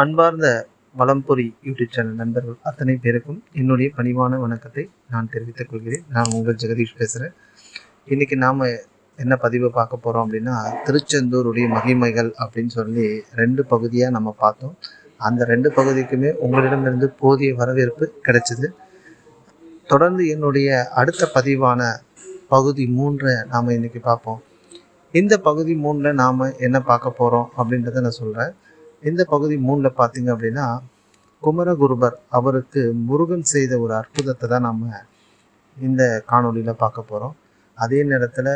அன்பார்ந்த வலம்புரி YouTube channel நண்பர்கள் அத்தனை பேருக்கும் என்னுடைய பணிவான வணக்கத்தை நான் தெரிவித்துக் கொள்கிறேன். நான் உங்கள் ஜெகதீஷ் பேசுகிறேன் இன்றைக்கி நாம் என்ன பதிவு பார்க்க போகிறோம் அப்படின்னா திருச்செந்தூருடைய மகிமைகள் அப்படின்னு சொல்லி ரெண்டு பகுதியாக நம்ம பார்த்தோம். அந்த ரெண்டு பகுதிக்குமே உங்களிடமிருந்து போதிய வரவேற்பு கிடைச்சிது. தொடர்ந்து என்னுடைய அடுத்த பதிவான பகுதி மூன்றை நாம் இன்றைக்கி பார்ப்போம். இந்த பகுதி மூணில் நாம் என்ன பார்க்க போகிறோம் அப்படின்றத நான் சொல்கிறேன் இந்த பகுதி மூணில் பார்த்தீங்க அப்படின்னா குமரகுருபர் அவருக்கு முருகன் செய்த ஒரு அற்புதத்தை தான் நம்ம இந்த காணொளியில் பார்க்க போகிறோம் அதே நேரத்தில்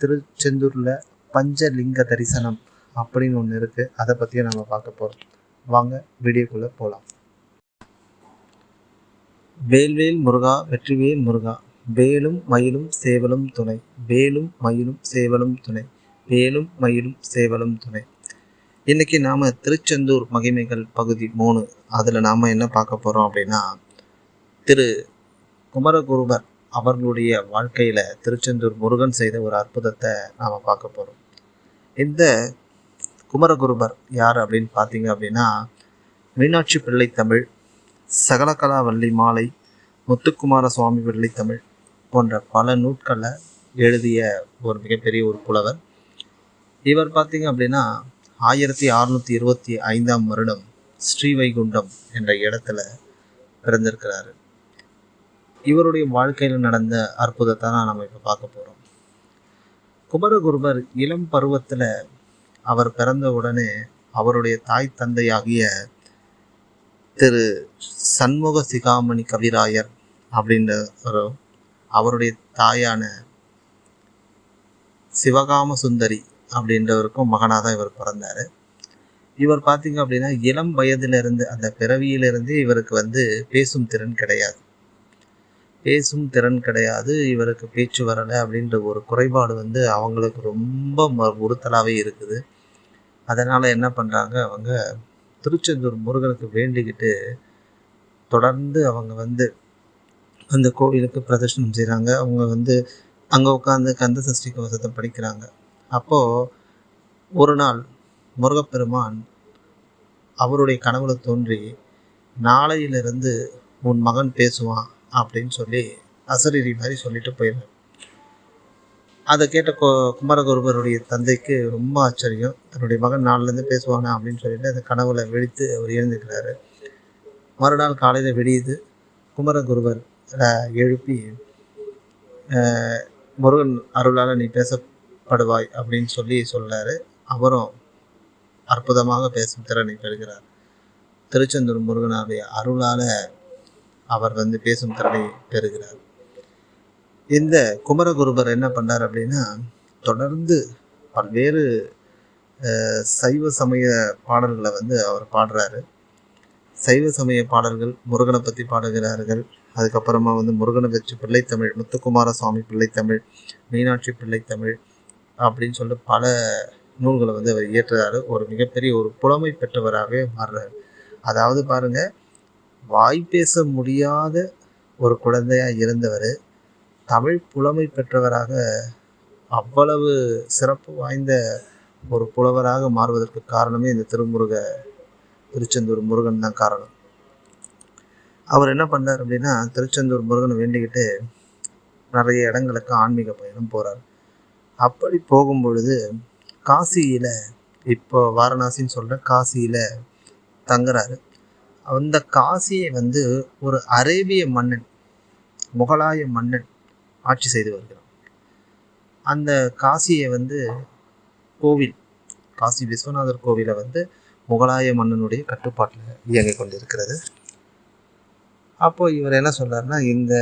திருச்செந்தூரில் பஞ்சலிங்க தரிசனம் அப்படின்னு ஒன்று இருக்குது அதை பற்றியும் நம்ம பார்க்க போகிறோம் வாங்க வீடியோக்குள்ளே போகலாம் வேல்வேல் முருகா வெற்றிவேல் முருகா வேலும் மயிலும் சேவலும் துணை வேலும் மயிலும் சேவலும் துணை வேலும் மயிலும் சேவலும் துணை. இன்னைக்கு நாம் திருச்செந்தூர் மகிமைகள் பகுதி மூணு அதில் நாம் என்ன பார்க்க போகிறோம் அப்படின்னா திரு குமரகுருபர் அவர்களுடைய வாழ்க்கையில் திருச்செந்தூர் முருகன் செய்த ஒரு அற்புதத்தை நாம் பார்க்க போகிறோம் இந்த குமரகுருபர் யார் அப்படின்னு பார்த்தீங்க அப்படின்னா மீனாட்சி பிள்ளை தமிழ் சகலகலாவல்லி மாலை முத்துக்குமார சுவாமி பிள்ளை தமிழ் போன்ற பல நூட்களை எழுதிய ஒரு மிகப்பெரிய ஒரு புலவர். இவர் பார்த்தீங்க அப்படின்னா ஆயிரத்தி அறுநூத்தி இருபத்தி ஐந்தாம் வருடம் ஸ்ரீவைகுண்டம் என்ற இடத்துல பிறந்திருக்கிறாரு. இவருடைய வாழ்க்கையில் நடந்த அற்புதத்தை தான் நம்ம இப்போ பார்க்க போகிறோம் குமரகுருபர் இளம் பருவத்தில் அவர் பிறந்த உடனே அவருடைய தாய் தந்தையாகிய திரு சண்முக சிகாமணி கவிராயர் அப்படின்ற அவருடைய தாயான சிவகாம சுந்தரி அப்படின்றவருக்கும் மகனாக தான் இவர் பிறந்தார். இவர் பார்த்தீங்க அப்படின்னா இளம் வயதிலிருந்து அந்த பிறவியிலிருந்தே இவருக்கு வந்து பேசும் திறன் கிடையாது. பேசும் திறன் கிடையாது இவருக்கு பேச்சு வரலை அப்படின்ற ஒரு குறைபாடு வந்து அவங்களுக்கு ரொம்ப ம உறுத்தலாகவே இருக்குது. அதனால் என்ன பண்ணுறாங்க அவங்க திருச்செந்தூர் முருகனுக்கு வேண்டிக்கிட்டு தொடர்ந்து அவங்க வந்து அந்த கோவிலுக்கு பிரதர்ஷனம் செய்கிறாங்க அவங்க வந்து அங்கே உட்காந்து கந்த சஷ்டி கவசத்தை படிக்கிறாங்க. அப்போது ஒரு நாள் முருகப்பெருமான் அவருடைய கனவுல தோன்றி நாளையிலிருந்து உன் மகன் பேசுவான் அப்படின்னு சொல்லி அசரீரி மாதிரி சொல்லிட்டு போயிடுறார். அதை கேட்ட கு குமரகுருபருடைய தந்தைக்கு ரொம்ப ஆச்சரியம். தன்னுடைய மகன் நாளிலேருந்து பேசுவானா? அப்படின்னு சொல்லிட்டு அந்த கனவுல வெடித்து அவர் எழுந்துக்கிறாரு மறுநாள் காலையில் வெடியுது. குமரகுருபர் எழுப்பி முருகன் அருளால் நீ பேச படுவாய் அப்படின்னு சொல்லி சொல்கிறாரு அவரும் அற்புதமாக பேசும் திறனை பெறுகிறார். திருச்செந்தூர் முருகனாருடைய அருளால் அவர் வந்து பேசும் திறனை பெறுகிறார். இந்த குமரகுருபர் என்ன பண்ணார் அப்படின்னா தொடர்ந்து பல்வேறு சைவ சமய பாடல்களை வந்து அவர் பாடுறாரு. சைவ சமய பாடல்கள் முருகனை பற்றி பாடுகிறார்கள். அதுக்கப்புறமா வந்து முருகனை வச்சு பிள்ளைத்தமிழ் முத்துக்குமார சுவாமி பிள்ளைத்தமிழ் மீனாட்சி பிள்ளைத்தமிழ் அப்படின்னு சொல்லிட்டு பல நூல்களை வந்து அவர் இயற்றுறாரு. ஒரு மிகப்பெரிய ஒரு புலமை பெற்றவராகவே மாறுறாரு. அதாவது பாருங்க வாய் பேச முடியாத ஒரு குழந்தையாக இருந்தவர் தமிழ் புலமை பெற்றவராக அவ்வளவு சிறப்பு வாய்ந்த ஒரு புலவராக மாறுவதற்கு காரணமே இந்த திருமுருக திருச்செந்தூர் முருகன் தான் காரணம். அவர் என்ன பண்ணார் அப்படின்னா திருச்செந்தூர் முருகனை வேண்டிக்கிட்டு நிறைய இடங்களுக்கு ஆன்மீக பயணம் போகிறார் அப்படி போகும் பொழுது காசியில் இப்போ வாரணாசின்னு சொல்கிற காசியில் தங்குறாரு. அந்த காசியை வந்து ஒரு அரேபிய மன்னன் முகலாய மன்னன் ஆட்சி செய்து வருகிறான். அந்த காசியை வந்து கோவில் காசி விஸ்வநாதர் கோவிலை வந்து முகலாய மன்னனுடைய கட்டுப்பாட்டில் இயங்கிக் கொண்டிருக்கிறது. அப்போது இவர் என்ன சொல்கிறாருன்னா இந்த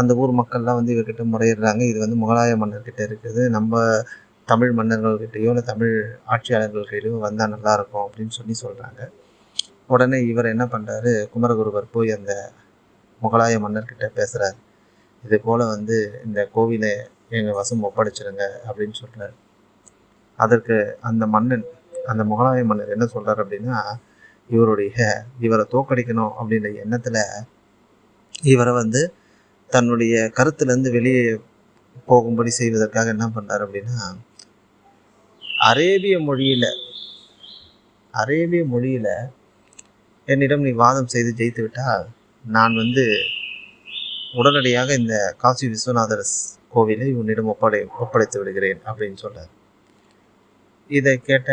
அந்த ஊர் மக்கள்லாம் வந்து இவர்கிட்ட முறையிடுறாங்க. இது வந்து முகலாய மன்னர்கிட்ட இருக்குது. நம்ம தமிழ் மன்னர்கள்கிட்டயோ இல்லை தமிழ் ஆட்சியாளர்கள்கிட்டயோ வந்தால் நல்லாயிருக்கும் அப்படின்னு சொல்லி சொல்கிறாங்க உடனே இவர் என்ன பண்ணுறாரு குமரகுருவர் போய் அந்த முகலாய மன்னர்கிட்ட பேசுகிறார் இது போல் வந்து இந்த கோவிலை எங்கள் வசம் ஒப்படைச்சிருங்க அப்படின்னு சொல்கிறார் அதற்கு அந்த மன்னன் அந்த முகலாய மன்னர் என்ன சொல்கிறார் அப்படின்னா இவருடைய இவரை தோக்கடிக்கணும் அப்படின்ற எண்ணத்தில் இவரை வந்து தன்னுடைய கருத்துலேருந்து வெளியே போகும்படி செய்வதற்காக என்ன பண்ணுறாரு அப்படின்னா அரேபிய மொழியில் அரேபிய மொழியில் என்னிடம் நீ வாதம் செய்து ஜெயித்து விட்டால் நான் வந்து உடனடியாக இந்த காசி விஸ்வநாதர் கோவிலை உன்னிடம் ஒப்படை ஒப்படைத்து விடுகிறேன் அப்படின்னு சொன்னார். இதை கேட்ட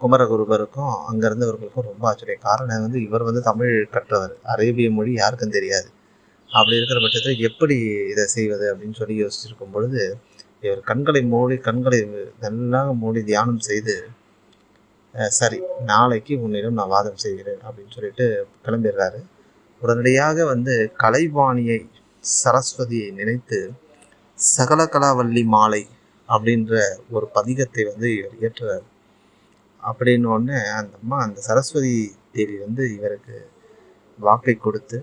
குமரகுருபருக்கும் அங்கேருந்து அவர்களுக்கும் ரொம்ப ஆச்சரியம். காரணம் வந்து இவர் வந்து தமிழ் கற்றவர். அரேபிய மொழி யாருக்கும் தெரியாது. அப்படி இருக்கிற பட்சத்தில் எப்படி இதை செய்வது அப்படின்னு சொல்லி யோசிச்சிருக்கும் பொழுது இவர் கண்களை மூடி கண்களை நன்றாக மூடி தியானம் செய்து சரி நாளைக்கு உன்னிடம் நான் வாதம் செய்கிறேன் அப்படின்னு சொல்லிட்டு கிளம்பிடுறாரு. உடனடியாக வந்து கலைவாணியை சரஸ்வதியை நினைத்து சகலகலாவல்லி மாலை அப்படின்ற ஒரு பதிகத்தை வந்து இவர் இயற்றுறார். அப்படின்னு ஒன்று அந்த அம்மா அந்த சரஸ்வதி தேவி வந்து இவருக்கு வாக்கை கொடுத்து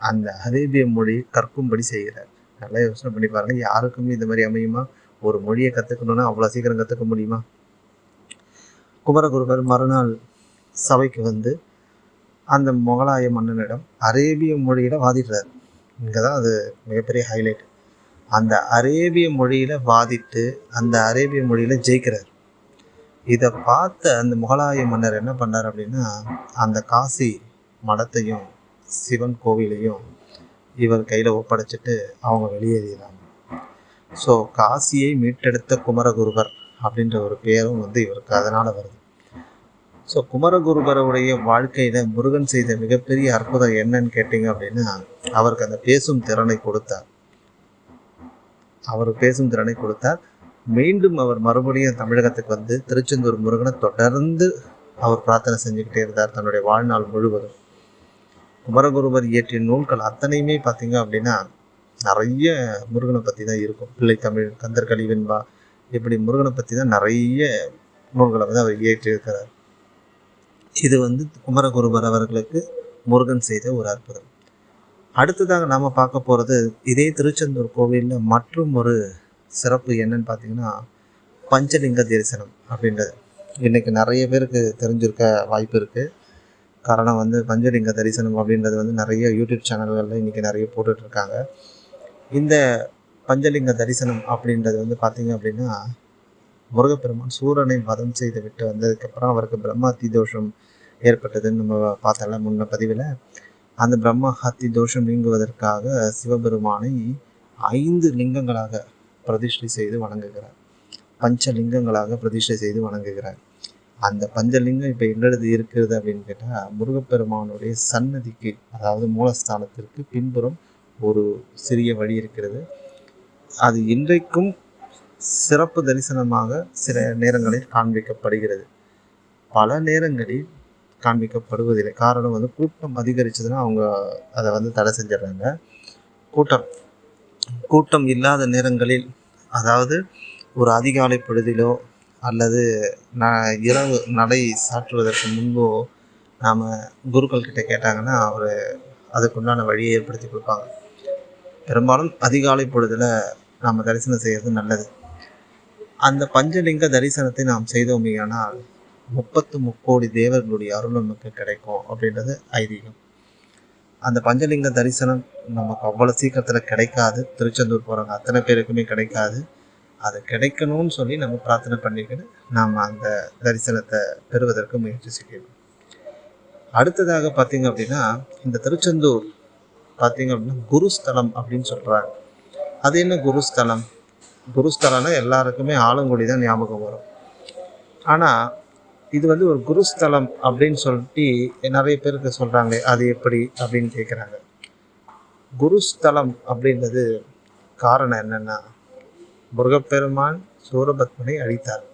அந்த அரேபிய மொழி கற்கும்படி செய்கிறார். நல்லா யோசனை பண்ணி பாருங்க. யாருக்குமே இந்த மாதிரி அமையுமா? ஒரு மொழியை கற்றுக்கணுன்னா அவ்வளோ சீக்கிரம் கற்றுக்க முடியுமா? குமரகுருவர் மறுநாள் சபைக்கு வந்து அந்த முகலாய மன்னனிடம் அரேபிய மொழியில் வாதிடுறார். இங்கே தான் அது மிகப்பெரிய ஹைலைட் அந்த அரேபிய மொழியில் வாதிட்டு அந்த அரேபிய மொழியில் ஜெயிக்கிறார். இதை பார்த்த அந்த முகலாய மன்னர் என்ன பண்ணார் அப்படின்னா அந்த காசி மடத்தையும் சிவன் கோவிலையும் இவர் கையில் ஒப்படைச்சிட்டு அவங்க வெளியேறிடுறாங்க ஸோ காசியை மீட்டெடுத்த குமரகுருபர் அப்படின்ற ஒரு பேரும் வந்து இவருக்கு அதனால் வருது. ஸோ குமரகுருபருடைய வாழ்க்கையில் முருகன் செய்த மிகப்பெரிய அற்புதம் என்னன்னு கேட்டிங்க அப்படின்னா அவருக்கு அந்த பேசும் திறனை கொடுத்தார். அவர் பேசும் திறனை கொடுத்தார். மீண்டும் அவர் மறுபடியும் தமிழகத்துக்கு வந்து திருச்செந்தூர் முருகனை தொடர்ந்து அவர் பிரார்த்தனை செஞ்சுக்கிட்டே இருந்தார் தன்னுடைய வாழ்நாள் முழுவதும். குமரகுருவர் இயற்றிய நூல்கள் அத்தனையுமே பார்த்தீங்க அப்படின்னா நிறைய முருகனை பற்றி தான் இருக்கும். பிள்ளை தமிழ் கந்தர் கலிவெண்பா இப்படி முருகனை பற்றி தான் நிறைய நூல்களை வந்து அவர் இயற்றியிருக்கிறார். இது வந்து குமரகுருபர் அவர்களுக்கு முருகன் செய்த ஒரு அற்புதம். அடுத்ததாக நாம் பார்க்க போகிறது இதே திருச்செந்தூர் கோவிலில் மற்றும் ஒரு சிறப்பு என்னன்னு பார்த்தீங்கன்னா பஞ்சலிங்க தரிசனம் அப்படின்றது. இன்றைக்கி நிறைய பேருக்கு தெரிஞ்சிருக்க வாய்ப்பு இருக்குது காரணம் வந்து பஞ்சலிங்க தரிசனம் அப்படின்றது வந்து நிறைய யூடியூப் சேனல்களில் இன்றைக்கி நிறைய போட்டுட்ருக்காங்க. இந்த பஞ்சலிங்க தரிசனம் அப்படின்றது வந்து பார்த்திங்க அப்படின்னா முருகப்பெருமான் சூரனை வதம் செய்து விட்டு வந்ததுக்கப்புறம் அவருக்கு பிரம்மாத்தி தோஷம் ஏற்பட்டதுன்னு நம்ம பார்த்தல முன்ன பதிவில். அந்த பிரம்மா ஹத்தி தோஷம் நீங்குவதற்காக சிவபெருமானை ஐந்து லிங்கங்களாக பிரதிஷ்டை செய்து வணங்குகிறார். பஞ்சலிங்கங்களாக பிரதிஷ்டை செய்து வணங்குகிறார். அந்த பஞ்சலிங்கம் இப்போ எங்களது இருக்கிறது அப்படின்னு கேட்டால் முருகப்பெருமானுடைய சன்னதிக்கு அதாவது மூலஸ்தானத்திற்கு பின்புறம் ஒரு சிறிய வழி இருக்கிறது. அது இன்றைக்கும் சிறப்பு தரிசனமாக சில நேரங்களில் காண்பிக்கப்படுகிறது. பல நேரங்களில் காண்பிக்கப்படுவதில்லை. காரணம் வந்து கூட்டம் அதிகரிச்சதுன்னா அவங்க அதை வந்து தடை செஞ்சிடுறாங்க. கூட்டம். கூட்டம் இல்லாத நேரங்களில் அதாவது ஒரு அதிகாலை பொழுதிலோ அல்லது ந இரவு நடை சாற்றுவதற்கு முன்போ நாம் குருக்கள் கிட்ட கேட்டாங்கன்னா அவர் அதுக்குண்டான வழியை ஏற்படுத்தி கொடுப்பாங்க. பெரும்பாலும் அதிகாலை பொழுதில் நாம் தரிசனம் செய்கிறது நல்லது. அந்த பஞ்சலிங்க தரிசனத்தை நாம் செய்தோமேயானால் முப்பத்து முக்கோடி தேவர்களுடைய அருள் நமக்கு கிடைக்கும் அப்படின்றது ஐதீகம். அந்த பஞ்சலிங்க தரிசனம் நமக்கு அவ்வளோ சீக்கிரத்தில் கிடைக்காது. திருச்செந்தூர் போகிறவங்க அத்தனை பேருக்குமே கிடைக்காது. அது கிடைக்கணும்னு சொல்லி நம்ம பிரார்த்தனை பண்ணிக்கிட்டு நாம் அந்த தரிசனத்தை பெறுவதற்கு முயற்சி செய்யணும். அடுத்ததாக பார்த்தீங்க அப்படின்னா இந்த திருச்செந்தூர் பார்த்தீங்க அப்படின்னா குருஸ்தலம் அப்படின்னு சொல்கிறாங்க அது என்ன குருஸ்தலம்? குருஸ்தலம்னா எல்லாருக்குமே ஆலங்குடி தான் ஞாபகம் வரும். ஆனால் இது வந்து ஒரு குருஸ்தலம் அப்படின்னு சொல்லிட்டு நிறைய பேருக்கு சொல்கிறாங்க அது எப்படி அப்படின்னு கேட்குறாங்க குருஸ்தலம் அப்படின்றது காரணம் என்னென்னா முருகப்பெருமான் சூரபத்மனை அழித்தார்.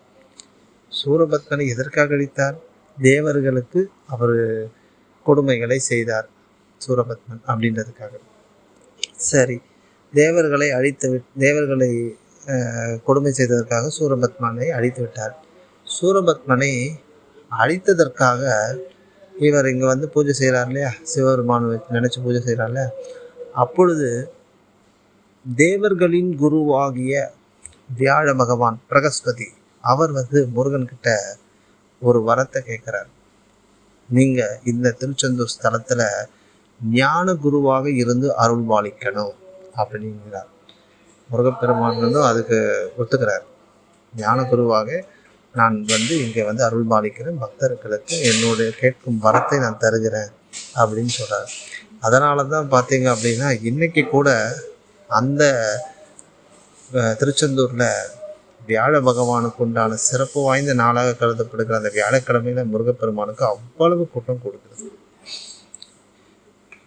சூரபத்மனை எதற்காக அழித்தார்? தேவர்களுக்கு அவர் கொடுமைகளை செய்தார் சூரபத்மன் அப்படின்றதுக்காக. சரி தேவர்களை அழித்து விட் தேவர்களை கொடுமை செய்ததற்காக சூரபத்மனை அழித்து விட்டார். சூரபத்மனை அழித்ததற்காக இவர் இங்கே வந்து பூஜை செய்கிறார் இல்லையா? சிவபெருமான் நினச்சி பூஜை செய்கிறார்ல அப்பொழுது தேவர்களின் குருவாகிய வியாழ பகவான் பிரகஸ்பதி அவர் வந்து முருகன்கிட்ட ஒரு வரத்தை கேட்குறார். நீங்கள் இந்த திருச்செந்தூர் ஸ்தலத்தில் ஞான குருவாக இருந்து அருள் பாலிக்கணும் அப்படிங்கிறார் முருகப்பெருமான் வந்து அதுக்கு ஒத்துக்கிறார். ஞான குருவாக நான் வந்து இங்கே வந்து அருள் பாலிக்கிறேன். பக்தர்களுக்கு என்னுடைய கேட்கும் வரத்தை நான் தருகிறேன் அப்படின்னு சொல்கிறார் அதனால தான் பார்த்தீங்க அப்படின்னா இன்றைக்கி கூட அந்த திருச்செந்தூரில் வியாழ பகவானுக்கு உண்டான சிறப்பு வாய்ந்த நாளாக கருதப்படுகிற அந்த வியாழக்கிழமையில முருகப்பெருமானுக்கு அவ்வளவு கூட்டம் கொடுக்குறது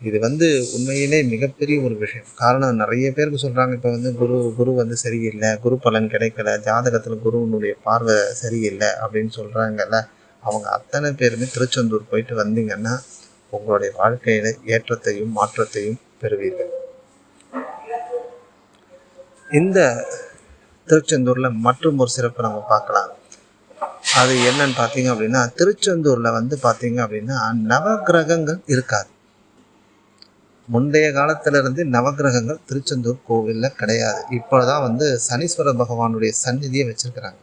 இது வந்து உண்மையிலே மிகப்பெரிய ஒரு விஷயம். காரணம் நிறைய பேருக்கு சொல்கிறாங்க இப்போ வந்து குரு குரு வந்து சரியில்லை குரு பலன் கிடைக்கல ஜாதகத்தில் குருவினுடைய பார்வை சரியில்லை அப்படின்னு சொல்கிறாங்கல்ல அவங்க அத்தனை பேருமே திருச்செந்தூர் போயிட்டு வந்தீங்கன்னா உங்களுடைய வாழ்க்கையில் ஏற்றத்தையும் மாற்றத்தையும் பெறுவீர்கள். இந்த திருச்செந்தூரில் மற்றும் ஒரு சிறப்பு நம்ம பார்க்கலாம். அது என்னன்னு பார்த்தீங்க அப்படின்னா திருச்செந்தூரில் வந்து பார்த்தீங்க அப்படின்னா நவக்கிரகங்கள் இருக்காது. முந்தைய காலத்திலிருந்து நவக்கிரகங்கள் திருச்செந்தூர் கோவிலில் கிடையாது. இப்போதான் வந்து சனீஸ்வர பகவானுடைய சந்நிதியை வச்சுருக்கிறாங்க.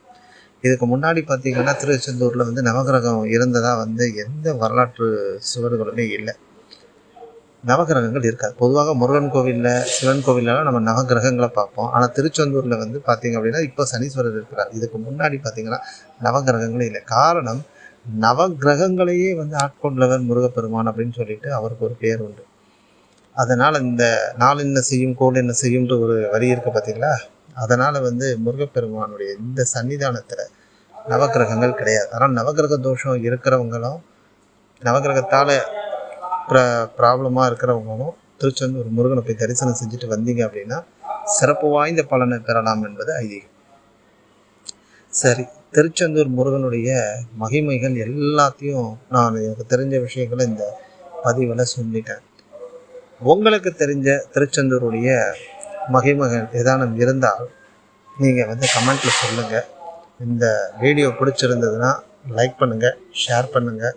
இதுக்கு முன்னாடி பார்த்தீங்கன்னா திருச்செந்தூரில் வந்து நவக்கிரகம் இருந்ததாக வந்து எந்த வரலாற்று சுவர்களுமே இல்லை. நவக்கிரகங்கள் இருக்காது. பொதுவாக முருகன் கோவிலில் சிவன் கோவிலெலாம் நம்ம நவக்கிரகங்களை பார்ப்போம். ஆனால் திருச்செந்தூரில் வந்து பார்த்தீங்க அப்படின்னா இப்போ சனீஸ்வரர் இருக்கிறார். இதுக்கு முன்னாடி பார்த்தீங்கன்னா நவகிரகங்களே இல்லை. காரணம் நவக்கிரகங்களையே வந்து ஆட்கொண்டவர் முருகப்பெருமான் அப்படின்னு சொல்லிட்டு அவருக்கு ஒரு பேர் உண்டு. அதனால் இந்த நாள் என்ன செய்யும் கோல் என்ன செய்யும்ன்ற ஒரு வரி இருக்குது பார்த்தீங்களா அதனால் வந்து முருகப்பெருமானுடைய இந்த சன்னிதானத்தில் நவக்கிரகங்கள் கிடையாது. ஆனால் நவக்கிரக தோஷம் இருக்கிறவங்களும் நவக்கிரகத்தால் ப்ர ப்ராப்ளமாக இருக்கிறவங்களும் திருச்செந்தூர் முருகனை போய் தரிசனம் செஞ்சுட்டு வந்தீங்க அப்படின்னா சிறப்பு வாய்ந்த பலனை பெறலாம் என்பது ஐதீகம். சரி திருச்செந்தூர் முருகனுடைய மகிமைகள் எல்லாத்தையும் நான் எனக்கு தெரிஞ்ச விஷயங்களை இந்த பதிவில் சொல்லிட்டேன். உங்களுக்கு தெரிஞ்ச திருச்செந்தூருடைய மகிமைகள் ஏதானும் இருந்தால் நீங்கள் வந்து கமெண்ட்டில் சொல்லுங்கள் இந்த வீடியோ பிடிச்சிருந்ததுன்னா லைக் பண்ணுங்கள் ஷேர் பண்ணுங்கள்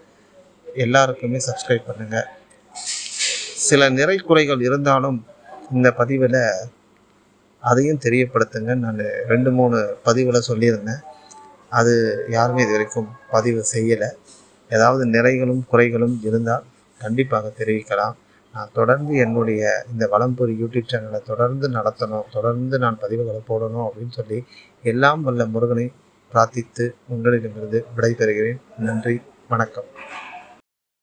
எல்லாருக்குமே சப்ஸ்கிரைப் பண்ணுங்கள் சில நிறை குறைகள் இருந்தாலும் இந்த பதிவில் அதையும் தெரியப்படுத்துங்க. நான் ரெண்டு மூணு பதிவில் சொல்லியிருந்தேன். அது யாருமே இது வரைக்கும் பதிவு செய்யலை. ஏதாவது நிறைகளும் குறைகளும் இருந்தால் கண்டிப்பாக தெரிவிக்கலாம். நான் தொடர்ந்து என்னுடைய இந்த வளம்புரி யூடியூப் சேனலை தொடர்ந்து நடத்தணும் தொடர்ந்து நான் பதிவுகளை போடணும் அப்படின்னு சொல்லி எல்லாம் வல்ல முருகனை பிரார்த்தித்து உங்களிடமிருந்து விடைபெறுகிறேன். நன்றி வணக்கம்.